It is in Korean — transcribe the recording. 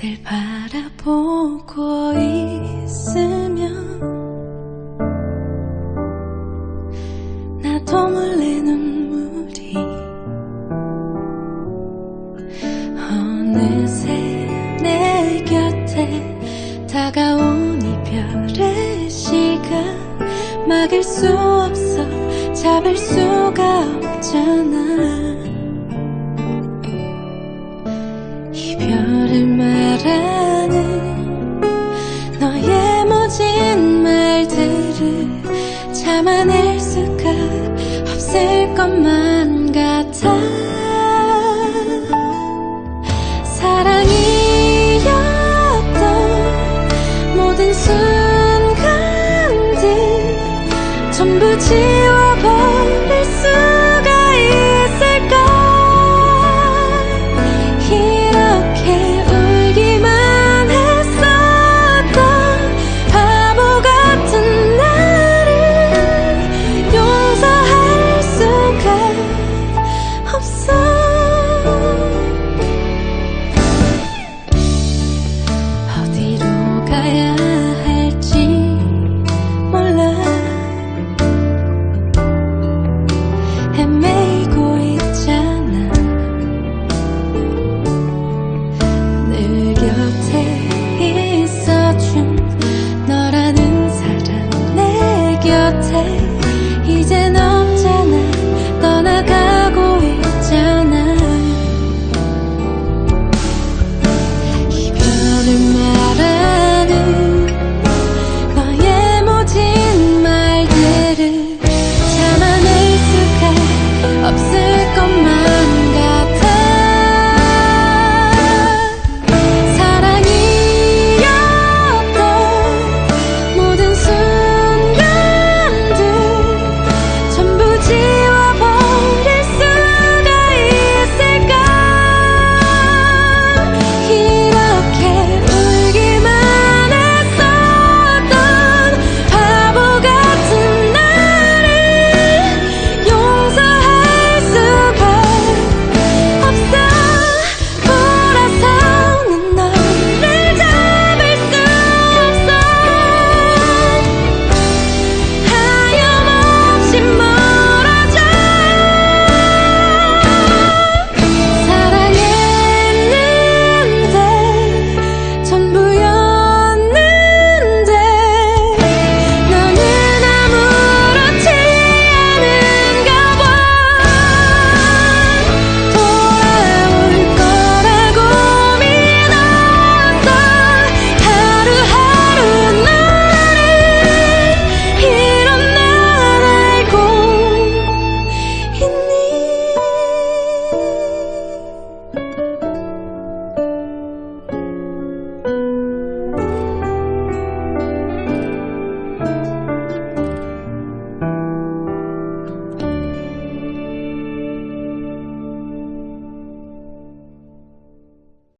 그댈 바라보고 있으면 나도 몰래 눈물이 어느새 내 곁에 다가온 이별의 시간. 막을 수 없어 잡을 수가 없잖아 말하는 너의 모진 말들을 참아낼 수가 없을 것만 같아